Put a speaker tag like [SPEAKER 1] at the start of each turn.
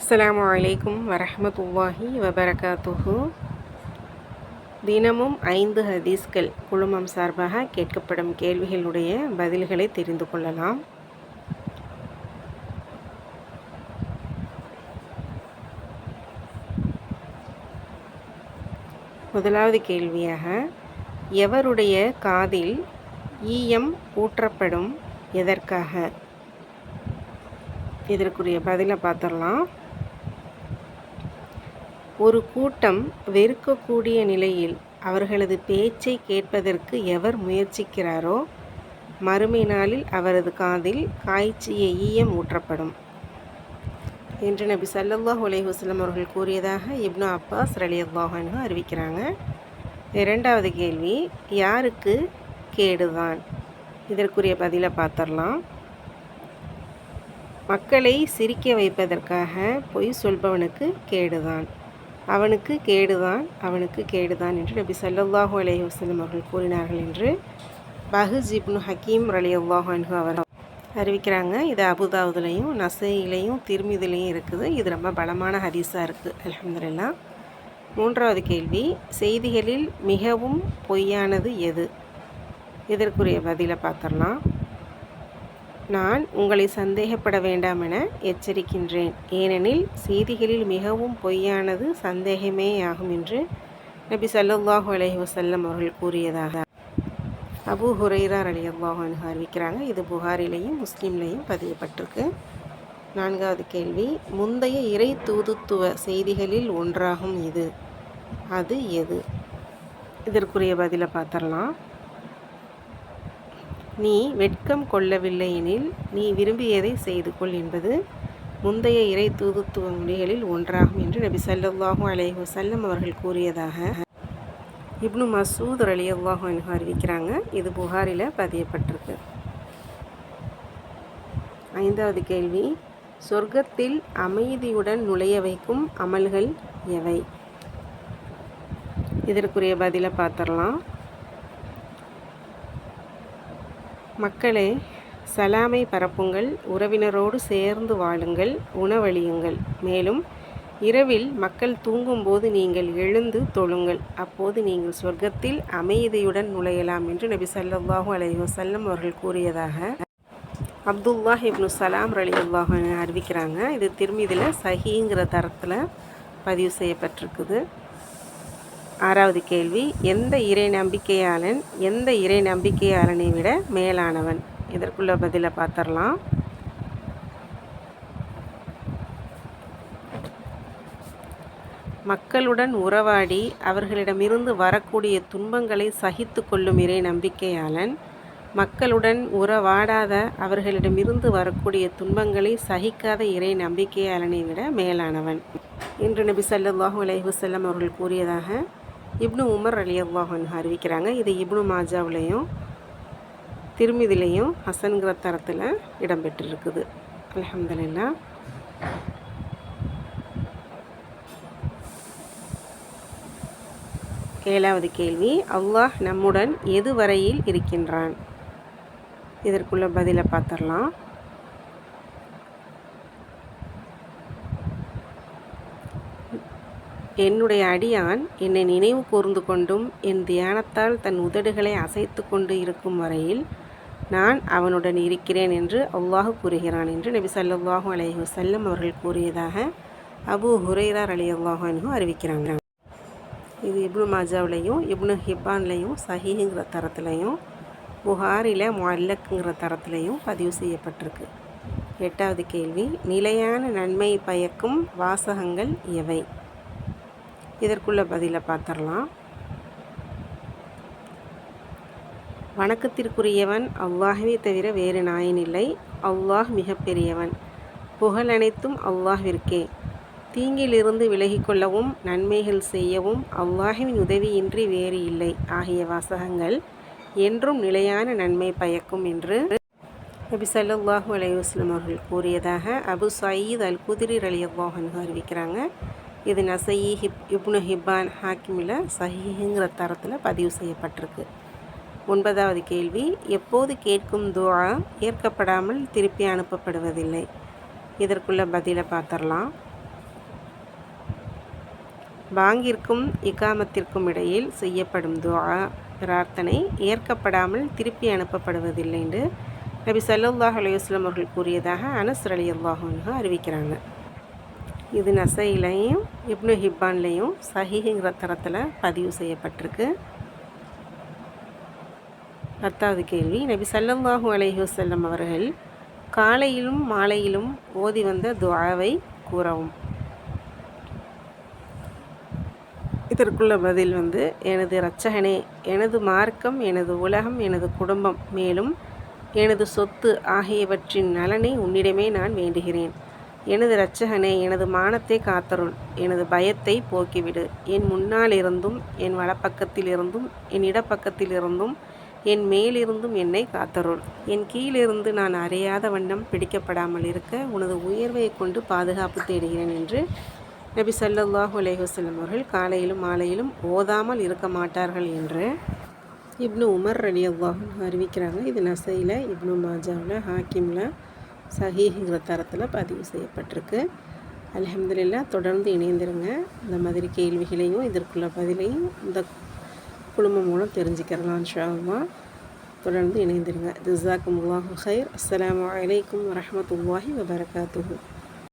[SPEAKER 1] அஸ்லாம் வலைக்கும் வரமத்துல்லாஹி வபரகாத்துஹு. தினமும் ஐந்து ஹதீஸ்கள் குழுமம் சார்பாக கேட்கப்படும் கேள்விகளுடைய பதில்களை தெரிந்து கொள்ளலாம். முதலாவது கேள்வியாக எவருடைய காதில் ஈயம் ஊற்றப்படும் எதற்காக? இதற்குரிய பதிலை பார்த்துடலாம். ஒரு கூட்டம் வெறுக்கக்கூடிய நிலையில் அவர்களது பேச்சை கேட்பதற்கு எவர் முயற்சிக்கிறாரோ மறுமை நாளில் அவரது காதில் காய்ச்சிய ஈயம் ஊற்றப்படும். என்று நபி சல்லல்லாஹு அலைஹி அவர்கள் கூறியதாக இப்னு அப்பாஸ் ரலியல்லாஹு அறிவிக்கிறாங்க. இரண்டாவது கேள்வி யாருக்கு கேடுதான்? இதற்குரிய பதிலை பார்த்துடலாம் மக்களை சிரிக்க வைப்பதற்காக பொய் சொல்பவனுக்கு கேடுதான். அவனுக்கு கேடுதான் அவனுக்கு கேடுதான் என்று நபி சல்லாஹூ அலஹி வசலம் அவர்கள் கூறினார்கள் என்று பஹுஸ் இப்னு ஹக்கீம் ரலியல்லாஹு அன்ஹு அவர் அறிவிக்கிறாங்க. இது அபுதாவுதுலேயும் நசையிலையும் திருமிதிலையும் இருக்குது. இது ரொம்ப பலமான ஹதீஸாக இருக்குது அலமதுல்லா மூன்றாவது கேள்வி செய்திகளில் மிகவும் பொய்யானது எது? இதற்குரிய பதிலை பார்த்துடலாம். நான் உங்களை சந்தேகப்பட வேண்டாம் என எச்சரிக்கின்றேன். ஏனெனில் செய்திகளில் மிகவும் பொய்யானது சந்தேகமே ஆகும் என்று நபி சல்லாஹூ அலஹி வசல்லம் அவர்கள் கூறியதாக அபு ஹுரைரார் அலி அல்லாஹான் அறிவிக்கிறாங்க. இது புகாரிலையும் முஸ்லீம்லேயும் பதியப்பட்டிருக்கு. நான்காவது கேள்வி முந்தைய இறை தூதுத்துவ செய்திகளில் ஒன்றாகும் இது. அது எது? இதற்குரிய பதிலை பார்த்துடலாம். நீ வெட்கம் கொள்ளவில்லை எனில் நீ விரும்பியதை செய்து கொள் என்பது முந்தைய இறை தூதுத்துவ மொழிகளில் ஒன்றாகும் என்று நபி சல்லாஹூ அலைஹி வசல்லம் அவர்கள் கூறியதாக இப்னு மசூத் அலி அல்லாஹு அறிவிக்கிறாங்க. இது புகாரில் பதியப்பட்டிருக்கு. ஐந்தாவது கேள்வி. சொர்க்கத்தில் அமைதியுடன் நுழைய வைக்கும் அமல்கள் எவை? இதற்குரிய பதிலை பார்த்துடலாம். மக்களே சலாமை பரப்புங்கள் உறவினரோடு சேர்ந்து வாழுங்கள் உணவழியுங்கள் மேலும் இரவில் மக்கள் தூங்கும்போது நீங்கள் எழுந்து தொழுங்கள். அப்போது நீங்கள் சொர்க்கத்தில் அமைதியுடன் நுழையலாம் என்று நபி சல்லாஹூ அலைஹி வசல்லம் அவர்கள் கூறியதாக அப்துல்லாஹ் இப்னு சலாம் அலி அல்லாஹ் அறிவிக்கிறாங்க. இது திரும்பிதில் சஹிங்கிற தரத்தில் பதிவு செய்யப்பட்டிருக்குது. ஆறாவது கேள்வி எந்த இறை நம்பிக்கையாளன் எந்த இறை நம்பிக்கையாளனை விட மேலானவன்? இதற்குள்ள பதிலை பார்த்துடலாம் மக்களுடன் உறவாடி அவர்களிடமிருந்து வரக்கூடிய துன்பங்களை சகித்து கொள்ளும் இறை நம்பிக்கையாளன் மக்களுடன் உறவாடாத அவர்களிடமிருந்து வரக்கூடிய துன்பங்களை சகிக்காத இறை நம்பிக்கையாளனை விட மேலானவன். என்று நபி சல்லாஹூ அலைஹி வசல்லம் அவர்கள் கூறியதாக இப்னு உமர் அலி அல்லாஹன் அறிவிக்கிறாங்க. இது இப்னு மாஜாவிலையும் திருமிதிலையும் ஹசன்கிற தரத்தில் இடம்பெற்றிருக்குது. அலமதுல்லா ஏழாவது கேள்வி அல்லாஹ் நம்முடன் எதுவரையில் இருக்கின்றான்? இதற்குள்ள பதிலை பார்த்துடலாம். என்னுடைய அடியான் என்னை நினைவு கூர்ந்து கொண்டும் என் தியானத்தால் தன் உதடுகளை அசைத்து கொண்டு இருக்கும் வரையில் நான் அவனுடன் இருக்கிறேன் என்று அல்லாஹு கூறுகிறான் என்று நபி சல்லாஹு அலஹி வசல்லம் அவர்கள் கூறியதாக அபு ஹுரைரார் அலி அல்லாஹானு அறிவிக்கிறாங்க. இது இப்னு மாஜாவிலையும் இப்னு ஹிப்பான்லையும் சஹிங்கிற தரத்துலையும் புகாரில் மல்லக்குங்கிற தரத்துலையும் பதிவு செய்யப்பட்டிருக்கு. எட்டாவது கேள்வி நிலையான நன்மை பயக்கும் வாசகங்கள் எவை? இதற்குள்ள பதிலை பார்த்துடலாம் வணக்கத்திற்குரியவன் அவ்வாகவே தவிர வேறு நாயன் இல்லை மிகப்பெரியவன். புகழ் அனைத்தும் அல்லாஹ்விற்கே தீங்கிலிருந்து விலகிக்கொள்ளவும் நன்மைகள் செய்யவும் அல்லாஹின் உதவியின்றி வேறு இல்லை. ஆகிய வாசகங்கள் என்றும் நிலையான நன்மை பயக்கும் என்று நபி சல்லாஹூ அலையுஸ்லம் அவர்கள் கூறியதாக அபு சயீத் அல் குதிரி அலி அல்லாஹன் அறிவிக்கிறாங்க. இது நசையி ஹிப் இப்னு ஹிப்பான் ஹாக்கிமில் சஹிஹுங்கிற தரத்தில் பதிவு செய்யப்பட்டிருக்கு. ஒன்பதாவது கேள்வி எப்போது கேட்கும் துவா ஏற்கப்படாமல் திருப்பி அனுப்பப்படுவதில்லை? இதற்குள்ள பதிலை பார்த்துடலாம் பாங்கிற்கும் இகாமத்திற்கும் இடையில் செய்யப்படும் துவா பிரார்த்தனை ஏற்கப்படாமல் திருப்பி அனுப்பப்படுவதில்லை என்று நபி சல்லாஹ் அலையுஸ்லம் அவர்கள் கூறியதாக அனஸ் அலி அல்லாஹான் அறிவிக்கிறாங்க. இது நசையிலையும் இப்னு ஹிப்பான்லேயும் சஹிஹிங்கிற தரத்தில் பதிவு செய்யப்பட்டிருக்கு. பத்தாவது கேள்வி. நபி சல்லல்லாஹு அலைஹி வஸல்லம் அவர்கள் காலையிலும் மாலையிலும் ஓதி வந்த துவாவை கூறவும். இதற்குள்ள பதில் வந்து எனது இரட்சகனே எனது மார்க்கம் எனது உலகம் எனது குடும்பம் மேலும் எனது சொத்து ஆகியவற்றின் நலனை உன்னிடமே நான் வேண்டுகிறேன். எனது இரட்சகனே எனது மானத்தை காத்தருள். எனது பயத்தை போக்கிவிடு. என் முன்னால் இருந்தும் என் வலப்பக்கத்திலிருந்தும் என் இடப்பக்கத்திலிருந்தும் என் மேலிருந்தும் என்னை காத்தருள். என் கீழிருந்து நான் அறியாத வண்ணம் பிடிக்கப்படாமல் இருக்க உனது உயர்வை கொண்டு பாதுகாப்பு தேடுகிறேன் என்று நபி சல்லாஹூ அலேஹுசல்லம் அவர்கள் காலையிலும் மாலையிலும் ஓதாமல் இருக்க மாட்டார்கள் என்று இப்னு உமர் அலி அல்லாஹ் அறிவிக்கிறாங்க. இது நசையில் இப்னு மாஜாவில் ஹாக்கிமில் சஹீஹிங்கிற தரத்தில் பதிவு செய்யப்பட்டிருக்கு. அலமதுல்லா தொடர்ந்து இணைந்திருங்க. இந்த மாதிரி கேள்விகளையும் இதற்குள்ள பதிலையும் இந்த குழுமம் மூலம் தெரிஞ்சுக்கிறலாம் ஷாவுமா தொடர்ந்து இணைந்திருங்க. ஜிசாக்கும் ஹைர் அஸ்லாம் வலைக்கம் வரமத்துல்லாஹி வபரகாத்து